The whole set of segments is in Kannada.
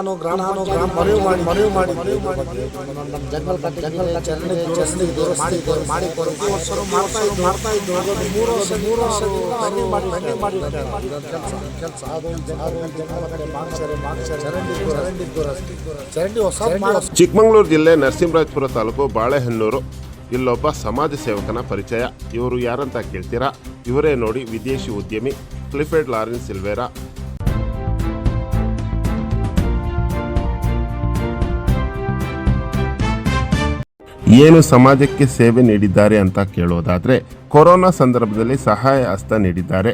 ನಾನು ನಾನು ಗ್ರಾಮ ಮನವಿ ಮಾಡಿ ಮನವಿ ಮಾಡಿ ಮನವಿ ಮಾಡಿ ನಮ್ಮ ಜಂಗಲ್ ಕಟ್ಟಿ ಜಂಗಲ್ ಚರಂಡಿ ಚರಂಡಿ ಮಾಡಿ ಮಾಡಿ ಪ್ರತಿ ವರ್ಷ ಮಾಡ್ತಾ ಇದ್ದು ಮಾಡ್ತಾ ಇದ್ದು ಅದೊಂದು ಮೂರು ವರ್ಷ ಮೂರು ವರ್ಷ ಪೆಂಡಿಂಗ್ ಮಾಡಿ ಪೆಂಡಿಂಗ್ ಮಾಡಿ ಕೆಲಸ ಕೆಲಸ. ಅದು ಜಂಗಲ್ ಜಂಗಲ್ ಕಟ್ಟೆ ಮಾಕ್ಷರೆ ಮಾಕ್ಷರೆ ಚರಂಡಿ ಚರಂಡಿ ದುರಸ್ತಿ ಚರಂಡಿ ಹೊಸ ಚಿಕ್ಕಮಗಳೂರು ಜಿಲ್ಲೆ ನರಸಿಂಹರಾಜಪುರ ತಾಲೂಕು ಬಾಳೆಹನ್ನೂರು. ಇಲ್ಲೊಬ್ಬ ಸಮಾಜ ಸೇವಕನ ಪರಿಚಯ. ಇವರು ಯಾರಂತ ಕೇಳ್ತೀರಾ? ಇವರೇ ನೋಡಿ ವಿದೇಶಿ ಉದ್ಯಮಿ ಕ್ಲಿಫೆಡ್ ಲಾರೆನ್ಸ್ ಸಿಲ್ವೇರಾ. ಏನು ಸಮಾಜಕ್ಕೆ ಸೇವೆ ನೀಡಿದ್ದಾರೆ ಅಂತ ಕೇಳೋದಾದರೆ ಕೊರೋನಾ ಸಂದರ್ಭದಲ್ಲಿ ಸಹಾಯ ಹಸ್ತ ನೀಡಿದ್ದಾರೆ.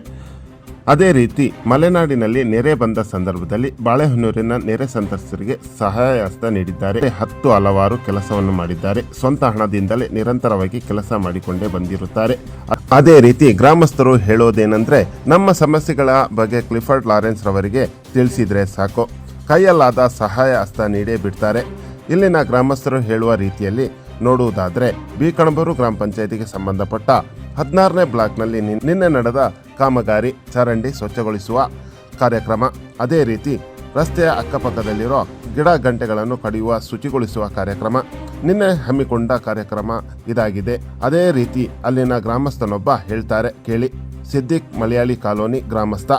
ಅದೇ ರೀತಿ ಮಲೆನಾಡಿನಲ್ಲಿ ನೆರೆ ಬಂದ ಸಂದರ್ಭದಲ್ಲಿ ಬಾಳೆಹೊನ್ನೂರಿನ ನೆರೆ ಸಂತ್ರಸ್ತರಿಗೆ ಸಹಾಯ ಹಸ್ತ ನೀಡಿದ್ದಾರೆ. ಹತ್ತು ಹಲವಾರು ಕೆಲಸವನ್ನು ಮಾಡಿದ್ದಾರೆ. ಸ್ವಂತ ಹಣದಿಂದಲೇ ನಿರಂತರವಾಗಿ ಕೆಲಸ ಮಾಡಿಕೊಂಡೇ ಬಂದಿರುತ್ತಾರೆ. ಅದೇ ರೀತಿ ಗ್ರಾಮಸ್ಥರು ಹೇಳೋದೇನೆಂದ್ರೆ ನಮ್ಮ ಸಮಸ್ಯೆಗಳ ಬಗ್ಗೆ ಕ್ಲಿಫರ್ಡ್ ಲಾರೆನ್ಸ್ ರವರಿಗೆ ತಿಳಿಸಿದ್ರೆ ಸಾಕು. ಕೈಯಲ್ಲಾದ ಸಹಾಯ ಹಸ್ತ ನೀಡೇ ಬಿಡ್ತಾರೆ. ಇಲ್ಲಿನ ಗ್ರಾಮಸ್ಥರು ಹೇಳುವ ರೀತಿಯಲ್ಲಿ ನೋಡುವುದಾದ್ರೆ, ಬಿಕಣಬೂರು ಗ್ರಾಮ ಪಂಚಾಯತಿಗೆ ಸಂಬಂಧಪಟ್ಟ ಹದಿನಾರನೇ ಬ್ಲಾಕ್ನಲ್ಲಿ ನಿನ್- ನಿನ್ನೆ ನಡೆದ ಕಾಮಗಾರಿ ಚರಂಡಿ ಸ್ವಚ್ಛಗೊಳಿಸುವ ಕಾರ್ಯಕ್ರಮ. ಅದೇ ರೀತಿ, ರಸ್ತೆಯ ಅಕ್ಕಪಕ್ಕದಲ್ಲಿರೋ ಗಿಡ ಗಂಟೆಗಳನ್ನು ಕಡಿಯುವ ಶುಚಿಗೊಳಿಸುವ ಕಾರ್ಯಕ್ರಮ. ನಿನ್ನೆ ಹಮ್ಮಿಕೊಂಡ ಕಾರ್ಯಕ್ರಮ ಇದಾಗಿದೆ. ಅದೇ ರೀತಿ, ಅಲ್ಲಿನ ಗ್ರಾಮಸ್ಥನೊಬ್ಬ ಹೇಳ್ತಾರೆ, ಕೇಳಿ. ಸಿದ್ದಿಕ್ ಮಲಯಾಳಿ ಕಾಲೋನಿ ಗ್ರಾಮಸ್ಥ.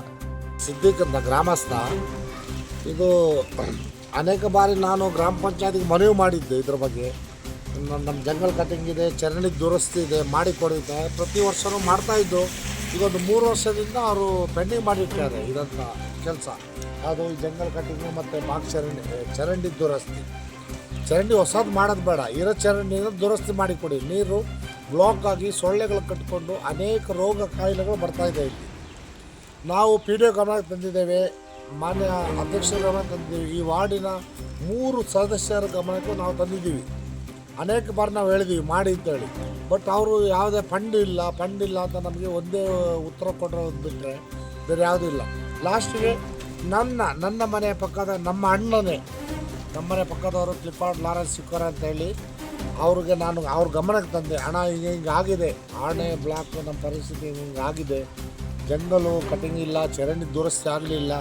ಸಿದ್ದಿಕ್ ಅಂತ ಗ್ರಾಮಸ್ಥ. ಇದು ಅನೇಕ ಬಾರಿ ನಾನು ಗ್ರಾಮ ಪಂಚಾಯತಿಗೆ ಮನವಿ ಮಾಡಿದ್ದೆ ಇದ್ರ ಬಗ್ಗೆ. ನಮ್ಮ ಜಂಗಲ್ ಕಟಿಂಗ್ ಇದೆ ಚರಂಡಿ ದುರಸ್ತಿ ಇದೆ, ಮಾಡಿ ಕೊಡುತ್ತೆ. ಪ್ರತಿ ವರ್ಷವೂ ಮಾಡ್ತಾ ಇದ್ದು ಇದೊಂದು ಮೂರು ವರ್ಷದಿಂದ ಅವರು ಪೆಂಡಿಂಗ್ ಮಾಡಿಟ್ಟಿದ್ದಾರೆ ಇದನ್ನು ಕೆಲಸ. ಅದು ಈ ಜಂಗಲ್ ಕಟಿಂಗು ಮತ್ತು ಬಾಕ್ ಚರಂಡಿ ಚರಂಡಿ ದುರಸ್ತಿ. ಚರಂಡಿ ಹೊಸದು ಮಾಡೋದು ಬೇಡ. ಇರೋ ಚರಂಡಿನ ದುರಸ್ತಿ ಮಾಡಿಕೊಡಿ ನೀರು ಬ್ಲಾಕ್ ಆಗಿ ಸೊಳ್ಳೆಗಳು ಕಟ್ಕೊಂಡು ಅನೇಕ ರೋಗ ಕಾಯಿಲೆಗಳು ಬರ್ತಾ ಇದೆ ಇಲ್ಲಿ. ನಾವು ಪಿ ಡಿ ಒ ಗಮನಕ್ಕೆ ತಂದಿದ್ದೇವೆ. ಮಾನ್ಯ ಅಧ್ಯಕ್ಷರ ಗಮನಕ್ಕೆ ತಂದಿದ್ದೀವಿ. ಈ ವಾರ್ಡಿನ ಮೂರು ಸದಸ್ಯರ ಗಮನಕ್ಕೂ ನಾವು ತಂದಿದ್ದೀವಿ. ಅನೇಕ ಬಾರಿ ನಾವು ಹೇಳಿದ್ದೀವಿ ಮಾಡಿ ಅಂತೇಳಿ ಬಟ್ ಅವರು ಯಾವುದೇ ಫಂಡ್ ಇಲ್ಲ ಫಂಡ್ ಇಲ್ಲ ಅಂತ ನಮಗೆ ಒಂದೇ ಉತ್ತರ ಕೊಡೋದು ಬಿಟ್ಟರೆ ಬೇರೆ ಯಾವುದೂ ಇಲ್ಲ. ಲಾಸ್ಟಿಗೆ ನನ್ನ ನನ್ನ ಮನೆಯ ಪಕ್ಕದ ನಮ್ಮ ಅಣ್ಣನೇ ನಮ್ಮನೆ ಪಕ್ಕದವರು ಫ್ಲಿಪ್ಕಾರ್ಟ್ ಲಾರೆನ್ಸ್ ಸಿಕ್ಕೋರ ಅಂತ ಹೇಳಿ ಅವ್ರಿಗೆ ನಾನು ಅವ್ರ ಗಮನಕ್ಕೆ ತಂದೆ. ಹಣ ಹಿಂಗೆ ಹಿಂಗೆ ಆಗಿದೆ. ಆಣೆ ಬ್ಲಾಕ್ ನಮ್ಮ ಪರಿಸ್ಥಿತಿ ಹಿಂಗೆ ಹಿಂಗೆ ಆಗಿದೆ. ಜಂಗಲು ಕಟಿಂಗ್ ಇಲ್ಲ, ಚರಂಡಿ ದುರಸ್ತಿ ಆಗಲಿಲ್ಲ.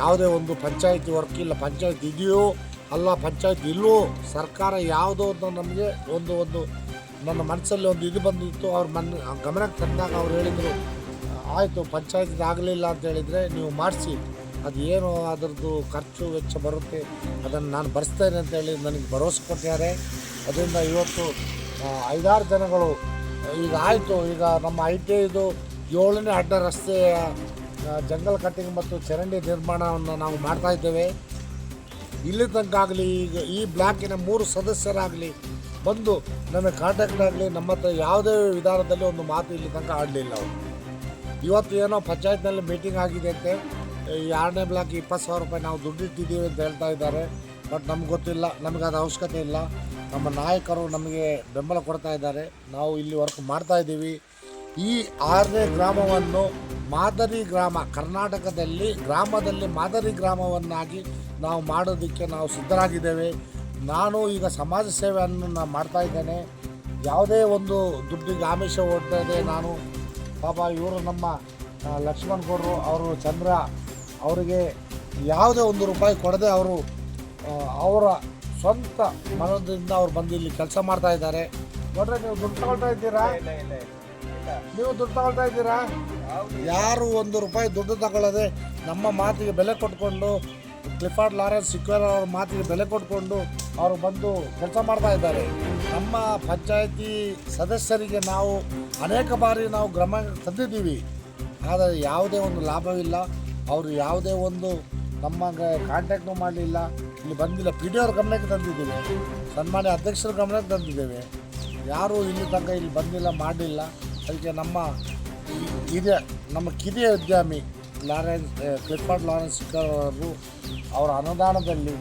ಯಾವುದೇ ಒಂದು ಪಂಚಾಯಿತಿ ವರ್ಕ್ ಇಲ್ಲ, ಪಂಚಾಯತ್ ಇದೆಯೋ ಅಲ್ಲ ಪಂಚಾಯತ್, ಇಲ್ಲೂ ಸರ್ಕಾರ ಯಾವುದೋ ಅಂತ ನಮಗೆ ಒಂದು ಒಂದು ನನ್ನ ಮನಸ್ಸಲ್ಲಿ ಒಂದು ಇದು ಬಂದಿತ್ತು. ಅವ್ರ ಮನ್, ಗಮನಕ್ಕೆ ತಂದಾಗ ಅವ್ರು ಹೇಳಿದರು, ಆಯಿತು ಪಂಚಾಯತ್ ಆಗಲಿಲ್ಲ ಅಂತ ಹೇಳಿದರೆ ನೀವು ಮಾಡಿಸಿ. ಅದು ಏನು ಅದರದ್ದು ಖರ್ಚು ವೆಚ್ಚ ಬರುತ್ತೆ, ಅದನ್ನು ನಾನು ಭರಿಸ್ತೇನೆ ಅಂತ ಹೇಳಿ ನನಗೆ ಭರವಸೆ ಕೊಟ್ಟಿದ್ದಾರೆ. ಅದರಿಂದ ಇವತ್ತು ಐದಾರು ಜನಗಳು, ಈಗ ಆಯಿತು, ಈಗ ನಮ್ಮ ಐ ಟಿ ಐದು ಏಳನೇ ಅಡ್ಡ ರಸ್ತೆಯ ಜಂಗಲ್ ಕಟ್ಟಿಂಗ್ ಮತ್ತು ಚರಂಡಿ ನಿರ್ಮಾಣವನ್ನು ನಾವು ಮಾಡ್ತಾ ಇದ್ದೇವೆ. ಇಲ್ಲಿ ತನಕ ಆಗಲಿ ಈಗ ಈ ಬ್ಲಾಕಿನ ಮೂರು ಸದಸ್ಯರಾಗಲಿ ಬಂದು ನನ್ನ ಕಾಂಟ್ಯಾಕ್ಟ್ ಆಗಲಿ ನಮ್ಮ ಹತ್ರ ಯಾವುದೇ ವಿಧಾನದಲ್ಲಿ ಒಂದು ಮಾತು ಇಲ್ಲಿ ತನಕ ಆಡಲಿಲ್ಲ ಅವರು. ಇವತ್ತು ಏನೋ ಪಂಚಾಯತ್ನಲ್ಲಿ ಮೀಟಿಂಗ್ ಆಗಿದೆ ಅಂತೆ. ಆರನೇ ಬ್ಲಾಕ್ ಇಪ್ಪತ್ತು ಸಾವಿರ ರೂಪಾಯಿ ನಾವು ದುಡ್ಡು ಇಟ್ಟಿದ್ದೀವಿ ಅಂತ ಹೇಳ್ತಾ ಇದ್ದಾರೆ. ಬಟ್ ನಮ್ಗೆ ಗೊತ್ತಿಲ್ಲ, ನಮಗೆ ಅದು ಅವಶ್ಯಕತೆ ಇಲ್ಲ. ನಮ್ಮ ನಾಯಕರು ನಮಗೆ ಬೆಂಬಲ ಕೊಡ್ತಾ ಇದ್ದಾರೆ. ನಾವು ಇಲ್ಲಿ ವರ್ಕ್ ಮಾಡ್ತಾ ಇದ್ದೀವಿ. ಈ ಆರನೇ ಗ್ರಾಮವನ್ನು ಮಾದರಿ ಗ್ರಾಮ, ಕರ್ನಾಟಕದಲ್ಲಿ ಗ್ರಾಮದಲ್ಲಿ ಮಾದರಿ ಗ್ರಾಮವನ್ನಾಗಿ ನಾವು ಮಾಡೋದಕ್ಕೆ ನಾವು ಸಿದ್ಧರಾಗಿದ್ದೇವೆ. ನಾನು ಈಗ ಸಮಾಜ ಸೇವೆಯನ್ನು ನಾನು ಮಾಡ್ತಾ ಇದ್ದೇನೆ. ಯಾವುದೇ ಒಂದು ದುಡ್ಡಿಗೆ ಆಮಿಷ ಇದೆ. ನಾನು ಪಾಪ ಇವರು ನಮ್ಮ ಲಕ್ಷ್ಮಣ್ ಗೌಡರು ಅವರು ಚಂದ್ರ ಅವರಿಗೆ ಯಾವುದೇ ಒಂದು ರೂಪಾಯಿ ಕೊಡದೆ ಅವರು ಅವರ ಸ್ವಂತ ಮನದಿಂದ ಅವ್ರು ಬಂದು ಇಲ್ಲಿ ಕೆಲಸ ಮಾಡ್ತಾ ಇದ್ದಾರೆ. ನೋಡ್ರೆ ನೀವು ದುಡ್ಡು ತಗೊಳ್ತಾ ಇದ್ದೀರಾ? ನೀವು ದುಡ್ಡು ತಗೊಳ್ತಾ ಇದ್ದೀರಾ? ಯಾರು ಒಂದು ರೂಪಾಯಿ ದುಡ್ಡು ತಗೊಳ್ಳದೆ ನಮ್ಮ ಮಾತಿಗೆ ಬೆಲೆ ಕೊಟ್ಕೊಂಡು ಕ್ಲಿಫಾರ್ಡ್ ಲಾರೆನ್ಸ್ ಸಿಕ್ವೇರ್ ಅವ್ರ ಮಾತಿಗೆ ಬೆಲೆ ಕೊಟ್ಕೊಂಡು ಅವರು ಬಂದು ಕೆಲಸ ಮಾಡ್ತಾ ಇದ್ದಾರೆ. ನಮ್ಮ ಪಂಚಾಯತಿ ಸದಸ್ಯರಿಗೆ ನಾವು ಅನೇಕ ಬಾರಿ ನಾವು ಗ್ರಮ ತಂದಿದ್ದೀವಿ. ಆದರೆ ಯಾವುದೇ ಒಂದು ಲಾಭವಿಲ್ಲ. ಅವರು ಯಾವುದೇ ಒಂದು ನಮ್ಮ ಕಾಂಟ್ಯಾಕ್ಟು ಮಾಡಲಿಲ್ಲ. ಇಲ್ಲಿ ಬಂದಿಲ್ಲ. ಪಿ ಡಿ ಅವ್ರ ಗಮನಕ್ಕೆ ತಂದಿದ್ದೀವಿ. ಸನ್ಮಾನ್ಯ ಅಧ್ಯಕ್ಷರ ಗಮನಕ್ಕೆ ತಂದಿದ್ದೇವೆ. ಯಾರೂ ಇಲ್ಲಿ ತನಕ ಇಲ್ಲಿ ಬಂದಿಲ್ಲ, ಮಾಡಲಿಲ್ಲ. ಅದಕ್ಕೆ ನಮ್ಮ ಇದೆ ನಮ್ಮ ಕಿರಿಯ ಉದ್ಯಮಿ ಲಾರೆನ್ಸ್ ಫ್ಲಿಪ್ಕಾರ್ಟ್ ಲಾರೆನ್ಸ್ ಅವರು ಅವರ ಅನುದಾನದಲ್ಲಿ,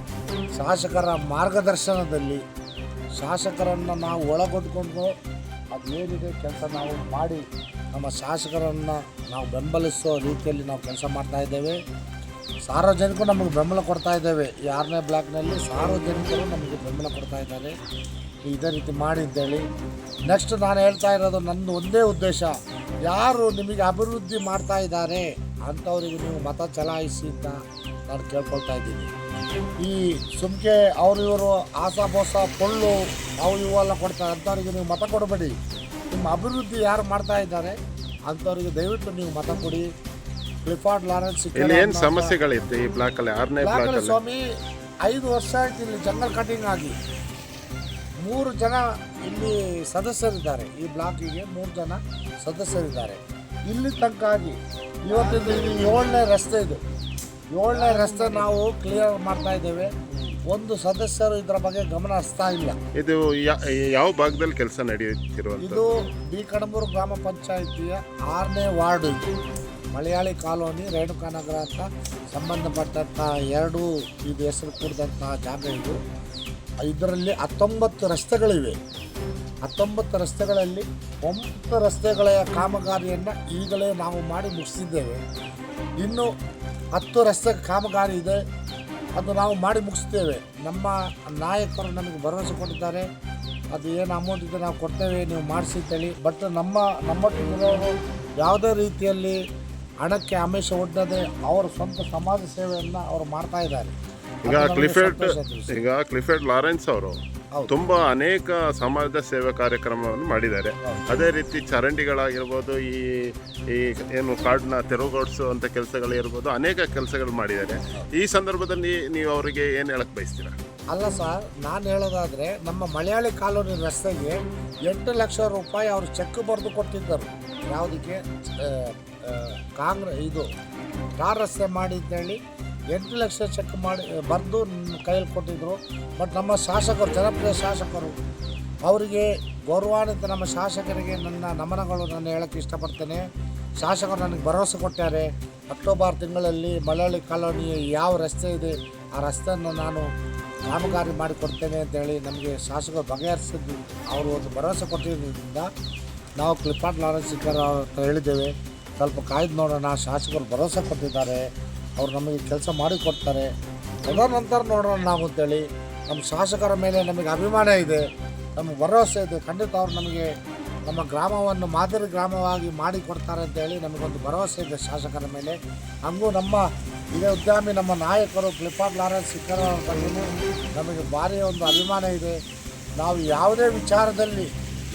ಶಾಸಕರ ಮಾರ್ಗದರ್ಶನದಲ್ಲಿ ಶಾಸಕರನ್ನು ನಾವು ಒಳಗೊಟ್ಕೊಂಡು ಅದೇನಿದೆ ಕೆಲಸ ನಾವು ಮಾಡಿ ನಮ್ಮ ಶಾಸಕರನ್ನು ನಾವು ಬೆಂಬಲಿಸೋ ರೀತಿಯಲ್ಲಿ ನಾವು ಕೆಲಸ ಮಾಡ್ತಾ ಇದ್ದೇವೆ. ಸಾರ್ವಜನಿಕರು ನಮಗೆ ಬೆಂಬಲ ಕೊಡ್ತಾ ಇದ್ದೇವೆ. ಯಾರನೇ ಬ್ಲಾಕ್ನಲ್ಲಿ ಸಾರ್ವಜನಿಕರು ನಮಗೆ ಬೆಂಬಲ ಕೊಡ್ತಾ ಇದ್ದಾರೆ. ಇದೇ ರೀತಿ ಮಾಡಿದ್ದೇಳಿ. ನೆಕ್ಸ್ಟ್ ನಾನು ಹೇಳ್ತಾ ಇರೋದು ನನ್ನ ಒಂದೇ ಉದ್ದೇಶ. ಯಾರು ನಿಮಗೆ ಅಭಿವೃದ್ಧಿ ಮಾಡ್ತಾ ಇದ್ದಾರೆ ಅಂಥವರಿಗೆ ನೀವು ಮತ ಚಲಾಯಿಸಿ ಅಂತ ನಾನು ಕೇಳ್ಕೊಳ್ತಾ ಇದ್ದೀನಿ. ಈ ಸುಮ್ಕೆ ಅವರು ಇವರು ಆಸಾಬೋಸ ಪೊಳ್ಳು ಅವು ಎಲ್ಲ ಕೊಡ್ತಾರೆ ಅಂಥವ್ರಿಗೆ ನೀವು ಮತ ಕೊಡಬೇಡಿ. ನಿಮ್ಮ ಅಭಿವೃದ್ಧಿ ಯಾರು ಮಾಡ್ತಾ ಇದ್ದಾರೆ ಅಂಥವ್ರಿಗೆ ದಯವಿಟ್ಟು ನೀವು ಮತ ಕೊಡಿ. ಕ್ಲಿಫಾರ್ಡ್ ಲಾರೆನ್ಸ್ ಏನು ಸಮಸ್ಯೆಗಳಿತ್ತು ಈ ಬ್ಲಾಕ್ ಅಲ್ಲಿ? ಆರನೇ ಬ್ಲಾಕ್ ಬ್ಲಾಕಲ್ಲಿ ಅಲ್ಲಿ? ಸ್ವಾಮಿ ಐದು ವರ್ಷ ಆಯ್ತು ಇಲ್ಲಿ ಜಂಗಲ್ ಕಟಿಂಗ್ ಆಗಿ. ಮೂರು ಜನ ಇಲ್ಲಿ ಸದಸ್ಯರಿದ್ದಾರೆ. ಈ ಬ್ಲಾಕಿಗೆ ಮೂರು ಜನ ಸದಸ್ಯರಿದ್ದಾರೆ. ಇಲ್ಲಿ ತನಕ ಆಗಿ ಇವತ್ತು ಇದು ಏಳನೇ ರಸ್ತೆ ಇದು. ಏಳನೇ ರಸ್ತೆ ನಾವು ಕ್ಲಿಯರ್ ಮಾಡ್ತಾ ಇದ್ದೇವೆ. ಒಂದು ಸದಸ್ಯರು ಇದರ ಬಗ್ಗೆ ಗಮನ ಹರಿಸ್ತಾ ಇಲ್ಲ. ಇದು ಯಾವ ಭಾಗದಲ್ಲಿ ಕೆಲಸ ನಡೆಯುತ್ತಿರುವ ಇದು ಬಿ ಕಡಂಬೂರು ಗ್ರಾಮ ಪಂಚಾಯಿತಿಯ ಆರನೇ ವಾರ್ಡ್ ಇದು. ಮಲಯಾಳಿ ಕಾಲೋನಿ ರೇಣುಕಾನಗರ ಅಂತ ಸಂಬಂಧಪಟ್ಟಂಥ ಎರಡು ಇದು ಹೆಸರು ಕೂಡಿದಂತಹ ಜಾಗ ಇದು. ಇದರಲ್ಲಿ ಹತ್ತೊಂಬತ್ತು ರಸ್ತೆಗಳಿವೆ. ಹತ್ತೊಂಬತ್ತು ರಸ್ತೆಗಳಲ್ಲಿ ಒಂಬತ್ತು ರಸ್ತೆಗಳ ಕಾಮಗಾರಿಯನ್ನು ಈಗಲೇ ನಾವು ಮಾಡಿ ಮುಗಿಸಿದ್ದೇವೆ. ಇನ್ನು ಹತ್ತು ರಸ್ತೆ ಕಾಮಗಾರಿ ಇದೆ. ಅದು ನಾವು ಮಾಡಿ ಮುಗಿಸ್ತೇವೆ. ನಮ್ಮ ನಾಯಕರು ನಮಗೆ ಭರವಸೆ ಕೊಟ್ಟಿದ್ದಾರೆ. ಅದು ಏನು ಅಮೌಂಟ್ ಇದೆ ನಾವು ಕೊಡ್ತೇವೆ, ನೀವು ಮಾಡಿಸಿ ಅಂತೇಳಿ. ಬಟ್ ನಮ್ಮ ನಮ್ಮೊಟ್ಟಿಗಿರೋರು ಯಾವುದೇ ರೀತಿಯಲ್ಲಿ ಹಣಕ್ಕೆ ಆಮಿಷ ಒಡ್ಡದೆ ಅವರ ಸ್ವಂತ ಸಮಾಜ ಸೇವೆಯನ್ನು ಅವರು ಮಾಡ್ತಾ ಇದ್ದಾರೆ. ಈಗ ಕ್ಲಿಫೆಡ್ ಈಗ ಕ್ಲಿಫೆಡ್ ಲಾರೆನ್ಸ್ ಅವರು ತುಂಬ ಅನೇಕ ಸಮಾಜದ ಸೇವೆ ಕಾರ್ಯಕ್ರಮವನ್ನು ಮಾಡಿದ್ದಾರೆ. ಅದೇ ರೀತಿ ಚರಂಡಿಗಳಾಗಿರ್ಬೋದು ಈ ಈ ಏನು ಕಾರ್ಡ್ನ ತೆರವುಗೊಳಿಸುವಂಥ ಕೆಲಸಗಳಿರ್ಬೋದು ಅನೇಕ ಕೆಲಸಗಳು ಮಾಡಿದ್ದಾರೆ. ಈ ಸಂದರ್ಭದಲ್ಲಿ ನೀವು ಅವರಿಗೆ ಏನು ಹೇಳಕ್ಕೆ ಬಯಸ್ತೀರಾ? ಅಲ್ಲ ಸರ್ ನಾನು ಹೇಳೋದಾದರೆ ನಮ್ಮ ಮಲಯಾಳಿ ಕಾಲೋನಿ ರಸ್ತೆಗೆ ಎಂಟು ಲಕ್ಷ ರೂಪಾಯಿ ಅವರು ಚೆಕ್ ಬರೆದು ಕೊಟ್ಟಿದ್ದರು. ಯಾವುದಕ್ಕೆ? ಕಾಂಗ್ರೆ ಇದು ಕಾರ್ ರಸ್ತೆ ಮಾಡಿ ಅಂತೇಳಿ ಎಂಟು ಲಕ್ಷ ಚೆಕ್ ಮಾಡಿ ಬರೆದು ಕೈಯಲ್ಲಿ ಕೊಟ್ಟಿದ್ದರು ಬಟ್ ನಮ್ಮ ಶಾಸಕರು, ಜನಪ್ರಿಯ ಶಾಸಕರು, ಅವರಿಗೆ ಗೌರವಾನ್ವಿತ ನಮ್ಮ ಶಾಸಕರಿಗೆ ನನ್ನ ನಮನಗಳು, ನಾನು ಹೇಳೋಕ್ಕೆ ಇಷ್ಟಪಡ್ತೇನೆ. ಶಾಸಕರು ನನಗೆ ಭರವಸೆ ಕೊಟ್ಟಾರೆ. ಅಕ್ಟೋಬರ್ ತಿಂಗಳಲ್ಲಿ ಮಲಯಾಳಿ ಕಾಲೋನಿ ಯಾವ ರಸ್ತೆ ಇದೆ, ಆ ರಸ್ತೆಯನ್ನು ನಾನು ಕಾಮಗಾರಿ ಮಾಡಿಕೊಡ್ತೇನೆ ಅಂತೇಳಿ ನಮಗೆ ಶಾಸಕರು ಬಗೆಹರಿಸಿದ್ದು, ಅವರು ಒಂದು ಭರವಸೆ ಕೊಟ್ಟಿರೋದ್ರಿಂದ ನಾವು ಕ್ಲಿಪಾಟ್ ಲಾರೆನ್ಸ್ ಸಿಕ್ಕರ್ ಅಂತ ಹೇಳಿದ್ದೇವೆ. ಸ್ವಲ್ಪ ಕಾಯ್ದು ನೋಡೋಣ, ಶಾಸಕರು ಭರವಸೆ ಕೊಟ್ಟಿದ್ದಾರೆ. ಅವ್ರು ನಮಗೆ ಕೆಲಸ ಮಾಡಿಕೊಡ್ತಾರೆ ಅದರ ನಂತರ ನೋಡೋಣ ನಾವು ಅಂತೇಳಿ ನಮ್ಮ ಶಾಸಕರ ಮೇಲೆ ನಮಗೆ ಅಭಿಮಾನ ಇದೆ, ನಮಗೆ ಭರವಸೆ ಇದೆ. ಖಂಡಿತ ಅವ್ರು ನಮಗೆ ನಮ್ಮ ಗ್ರಾಮವನ್ನು ಮಾದರಿ ಗ್ರಾಮವಾಗಿ ಮಾಡಿಕೊಡ್ತಾರೆ ಅಂತೇಳಿ ನಮಗೊಂದು ಭರವಸೆ ಇದೆ ಶಾಸಕರ ಮೇಲೆ. ಹಂಗೂ ನಮ್ಮ ಇದೇ ಉದ್ಯಮಿ, ನಮ್ಮ ನಾಯಕರು ಫ್ಲಿಪ್ಕಾರ್ಟ್ ಲಾರೆನ್ಸ್ ಸಿಕ್ಕರು ಅಂತ ಬಗ್ಗೆನೂ ನಮಗೆ ಭಾರಿ ಒಂದು ಅಭಿಮಾನ ಇದೆ. ನಾವು ಯಾವುದೇ ವಿಚಾರದಲ್ಲಿ,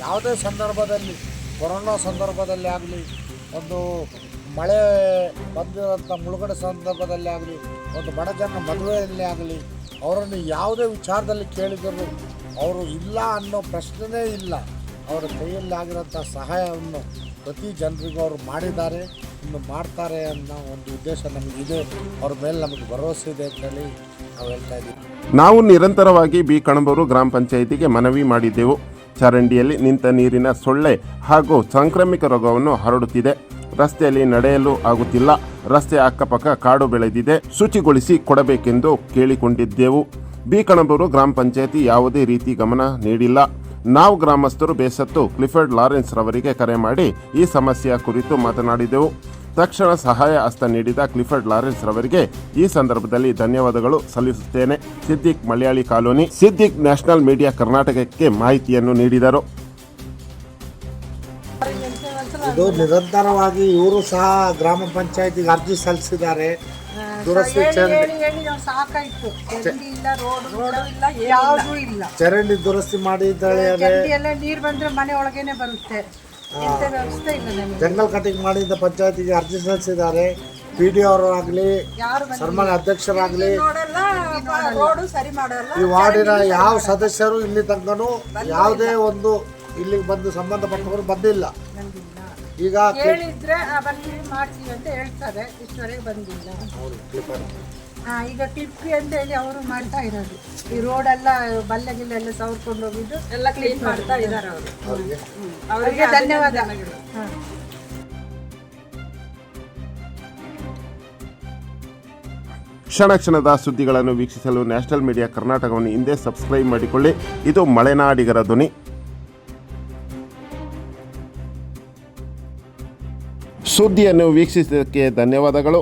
ಯಾವುದೇ ಸಂದರ್ಭದಲ್ಲಿ, ಕೊರೋನಾ ಸಂದರ್ಭದಲ್ಲಿ ಆಗಲಿ, ಒಂದು ಮಳೆ ಬಂದಿರೋಂಥ ಮುಳುಗಡೆ ಸಂದರ್ಭದಲ್ಲಿ ಆಗಲಿ, ಒಂದು ಬಡ ಜನ ಮದುವೆಯಲ್ಲಿ ಆಗಲಿ, ಅವರನ್ನು ಯಾವುದೇ ವಿಚಾರದಲ್ಲಿ ಕೇಳಿದರೂ ಅವರು ಇಲ್ಲ ಅನ್ನೋ ಪ್ರಶ್ನೆನೇ ಇಲ್ಲ. ಅವರ ಕೈಯಲ್ಲಿ ಆಗಿರೋಂಥ ಸಹಾಯವನ್ನು ಪ್ರತಿ ಜನರಿಗೂ ಅವರು ಮಾಡಿದ್ದಾರೆ, ಇನ್ನು ಮಾಡ್ತಾರೆ ಅನ್ನೋ ಒಂದು ಉದ್ದೇಶ ನಮಗಿದೆ. ಅವ್ರ ಮೇಲೆ ನಮಗೆ ಭರವಸೆ ಇದೆ ಅಂತೇಳಿ ನಾವು ಹೇಳ್ತಾ ಇದ್ದೀವಿ. ನಾವು ನಿರಂತರವಾಗಿ ಬಿ ಕಣಬೂರು ಗ್ರಾಮ ಪಂಚಾಯಿತಿಗೆ ಮನವಿ ಮಾಡಿದ್ದೆವು. ಚರಂಡಿಯಲ್ಲಿ ನಿಂತ ನೀರಿನ ಸೊಳ್ಳೆ ಹಾಗೂ ಸಾಂಕ್ರಾಮಿಕ ರೋಗವನ್ನು ಹರಡುತ್ತಿದೆ. ರಸ್ತೆಯಲ್ಲಿ ನಡೆಯಲು ಆಗುತ್ತಿಲ್ಲ. ರಸ್ತೆ ಅಕ್ಕಪಕ್ಕ ಕಾಡು ಬೆಳೆದಿದೆ. ಶುಚಿಗೊಳಿಸಿ ಕೊಡಬೇಕೆಂದು ಕೇಳಿಕೊಂಡಿದ್ದೆವು. ಬಿ ಕಣಬೂರು ಗ್ರಾಮ ಪಂಚಾಯಿತಿ ಯಾವುದೇ ರೀತಿ ಗಮನ ನೀಡಿಲ್ಲ. ನಾವು ಗ್ರಾಮಸ್ಥರು ಬೇಸತ್ತು ಕ್ಲಿಫರ್ಡ್ ಲಾರೆನ್ಸ್ ರವರಿಗೆ ಕರೆ ಮಾಡಿ ಈ ಸಮಸ್ಯೆಯ ಕುರಿತು ಮಾತನಾಡಿದೆವು. ತಕ್ಷಣ ಸಹಾಯ ಹಸ್ತ ನೀಡಿದ ಕ್ಲಿಫರ್ಡ್ ಲಾರೆನ್ಸ್ ರವರಿಗೆ ಈ ಸಂದರ್ಭದಲ್ಲಿ ಧನ್ಯವಾದಗಳು ಸಲ್ಲಿಸುತ್ತೇನೆ. Siddiq Malayali colony, Siddiq national media ಕರ್ನಾಟಕಕ್ಕೆ ಮಾಹಿತಿಯನ್ನು ನೀಡಿದರು. ಇದು ನಿರಂತರವಾಗಿ ಇವರು ಸಹ ಗ್ರಾಮ ಪಂಚಾಯತಿಗೆ ಅರ್ಜಿ ಸಲ್ಲಿಸಿದ್ದಾರೆ. ದುರಸ್ತಿ ಚರಂಡಿ ಸಾಕಾಯ್ತು. ಚರಂಡಿ ಇಲ್ಲ ರೋಡ್ ರೋಡು ಇಲ್ಲ ಯಾವುದೂ ಇಲ್ಲ. ಚರಂಡಿ ದುರಸ್ತಿ ಮಾಡಿದ್ದಾಳೆ ಚರಂಡಿ ಎಲ್ಲ ನೀರ್ ಬಂದ್ರೆ ಮನೆ ಒಳಗೇನೆ ಬರುತ್ತೆ. ಎಂತ ವ್ಯವಸ್ಥೆ ಇಲ್ಲ ನಮಗೆ. ಜಂಗಲ್ ಕಟಿಂಗ್ ಮಾಡಿದ ಪಂಚಾಯತಿಗೆ ಅರ್ಜಿ ಸಲ್ಲಿಸಿದ್ದಾರೆ. ಪಿ ಡಿ ಅವರಾಗಲಿ ಯಾರು ಸನ್ಮಾನ್ಯ ಅಧ್ಯಕ್ಷರಾಗಲಿ ನೋಡಲ್ಲ ರೋಡು ಸರಿ ಮಾಡಲ್ಲ. ಈ ವಾರ್ಡಿನ ಯಾವ ಸದಸ್ಯರು ಇಲ್ಲಿ ತನಕನೂ ಯಾವುದೇ ಒಂದು ಇಲ್ಲಿಗೆ ಬಂದು ಸಂಬಂಧಪಟ್ಟವರು ಬಂದಿಲ್ಲ. ಈಗ ಹೇಳಿದ್ರೆ ಆ, ಬರ್ತೀವಿ ಮಾಡ್ತೀವಿ ಅಂತ ಹೇಳ್ತಾರೆ ಇಷ್ಟವರೆಗೆ ಬಂದಿಲ್ಲ. ಹಾ ಈಗ ಕ್ಲಿಪ್ಪಿ ಅಂತ ಹೇಳಿ ಅವರು ಮಾಡ್ತಾ ಇರೋದು. ಈ ರೋಡ್ ಎಲ್ಲ ಬಲ್ಲೆ ಗಿಲ್ಲೆ ಎಲ್ಲ ಸವರ್ಕೊಂಡು ಹೋಗಿದ್ದು ಎಲ್ಲ ಕ್ಲೀನ್ ಮಾಡ್ತಾ ಇದ್ದಾರೆ ಅವರು. ಅವರಿಗೆ? ಅವರಿಗೆ ಧನ್ಯವಾದ ಹಾ. ಕ್ಷಣ ಕ್ಷಣದ ಸುದ್ದಿಗಳನ್ನು ವೀಕ್ಷಿಸಲು ನ್ಯಾಷನಲ್ ಮೀಡಿಯಾ ಕರ್ನಾಟಕವನ್ನು ಹಿಂದೆ ಸಬ್ಸ್ಕ್ರೈಬ್ ಮಾಡಿಕೊಳ್ಳಿ. ಇದು ಮಲೆನಾಡಿಗರ ಧ್ವನಿ. ಸುದ್ದಿಯನ್ನು ವೀಕ್ಷಿಸಿದ್ದಕ್ಕೆ ಧನ್ಯವಾದಗಳು.